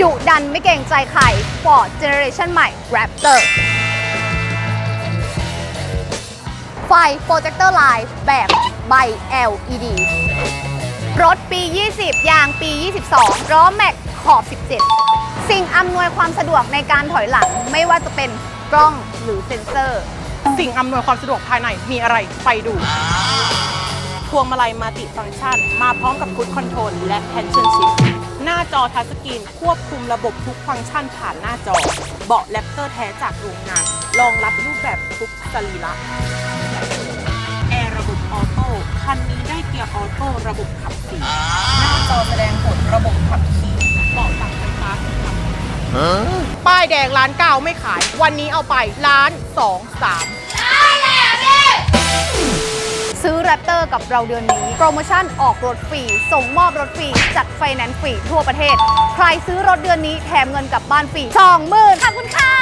ดุดันไม่เกรงใจใคร Ford Generation ใหม่ Raptor ไฟโปรเจคเตอร์ไลน์แบบใบ LED รถปี 20 ยางปี 22 ล้อแม็กขอบ 17 สิ่งอำนวยความสะดวกในการถอยหลังไม่ว่าจะเป็นกล้องหรือเซ็นเซอร์ สิ่งอำนวยความสะดวกภายในมีอะไรไปดู พวงมาลัยมัลติฟังก์ชัน มาพร้อมกับคุ d คอนโทรลและแพนชั่นชิพ น้าจอทัชสกรีนควบคุมระบบทุกฟังก์ชันผ่านหน้าจอ เบาะแรปเตอร์แท้จากโรงงาน รองรับรูปแบบทุกสรีระแอร์ระบบออโต้คันนี้ได้เกียร์ออโต้ระบบขับสี่หน้าจอแสดงผลระบบขับขี่เบาะตังไฟฟ้าขับป้ายแดงร้านเก้าไม่ขาย วันนี้เอาไปร้านสองสาม ซื้อ Raptor กับเราเดือนนี้ โปรโมชั่นออกรถฟรี ส่งมอบรถฟรี จัดไฟแนนซ์ฟรีทั่วประเทศ ใครซื้อรถเดือนนี้แถมเงินกลับบ้านฟรีสองหมื่นขอบคุณค่ะ